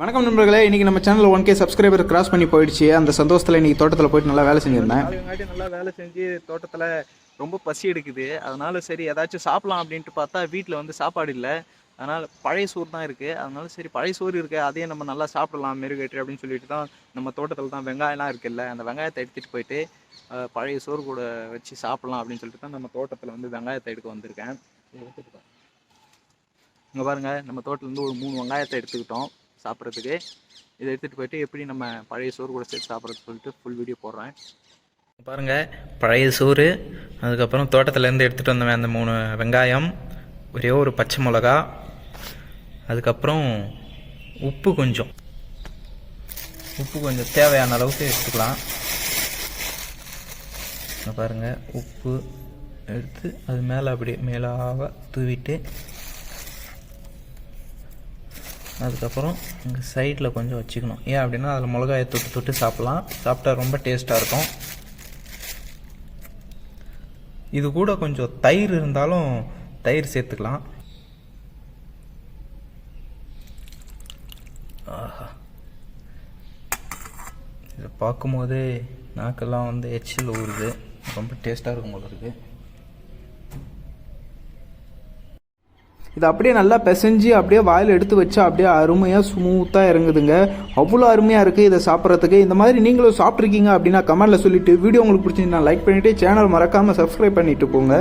வணக்கம் நண்பர்களே இன்னைக்கு நம்ம channel one K subscriber cross பண்ணி போயிடுச்சு. அந்த சந்தோஷத்தில் இன்னைக்கு தோட்டத்தில் போயிட்டு நல்லா வேலை செஞ்சிருந்தேன். நல்லா வேலை செஞ்சு தோட்டத்தில் ரொம்ப பசி எடுக்குது. அதனால சரி ஏதாச்சும் சாப்பிடலாம் அப்படின்ட்டு பார்த்தா வீட்டில் வந்து சாப்பாடு இல்லை. அதனால் பழைய சோறு தான் இருக்குது அதனால சரி பழைய சோறு இருக்குது அதையே நம்ம நல்லா சாப்பிடலாம் மெருகேட்டு அப்படின்னு சொல்லிட்டு தான் நம்ம தோட்டத்தில் தான் வெங்காயம்லாம் இருக்குல்ல அந்த வெங்காயத்தை எடுத்துகிட்டு போயிட்டு பழைய சோறு கூட வச்சு சாப்பிடலாம் அப்படின்னு சொல்லிட்டு தான் நம்ம தோட்டத்தில் வந்து வெங்காயத்தை எடுக்க வந்திருக்கேன். இங்கே பாருங்கள் நம்ம தோட்டத்துலேருந்து ஒரு மூணு வெங்காயத்தை எடுத்துக்கிட்டோம். சாப்பிட்றதுக்கு. இதை எடுத்துகிட்டு போயிட்டு எப்படி நம்ம பழைய சோறு கூட சேர்த்து சாப்பிட்றது சொல்லிட்டு ஃபுல் வீடியோ போடுறேன். பாருங்கள் பழைய சோறு அதுக்கப்புறம் தோட்டத்துலேருந்து எடுத்துகிட்டு வந்தவன் அந்த மூணு வெங்காயம் ஒரே ஒரு பச்சை மிளகா அதுக்கப்புறம் உப்பு கொஞ்சம். உப்பு கொஞ்சம் தேவையான அளவுக்கு எடுத்துக்கலாம். பாருங்கள் பாருங்க உப்பு எடுத்து அது மேலே அப்படியே மேலாக தூவிட்டு அதுக்கப்புறம் இங்கே சைடில் கொஞ்சம் வச்சுக்கணும். ஏன் அப்படின்னா அதில் மிளகாயை தொட்டு தொட்டு சாப்பிட்லாம். சாப்பிட்டா ரொம்ப டேஸ்ட்டாக இருக்கும். இது கூட கொஞ்சம் தயிர் இருந்தாலும் தயிர் சேர்த்துக்கலாம். ஆஹா. இதை பார்க்கும்போதே நாக்கெல்லாம் வந்து எச்சில் ஊறுது. ரொம்ப டேஸ்ட்டாக இருக்கும் போல இருக்குது இது அப்படியே நல்லா பிசைஞ்சு அப்படியே வாயில் எடுத்து வச்சா அப்படியே அருமையாக ஸ்மூத்தாக இறங்குதுங்க. அவ்வளோ அருமையாக இருக்குது இதை சாப்பிட்றதுக்கு. இந்த மாதிரி நீங்களும் சாப்பிட்ருக்கீங்க அப்படின்னா கமெண்ட்டில் சொல்லிவிட்டு வீடியோ உங்களுக்கு பிடிச்சிங்கன்னா லைக் பண்ணிவிட்டு சேனல் மறக்காமல் சப்ஸ்கிரைப் பண்ணிட்டு போங்க.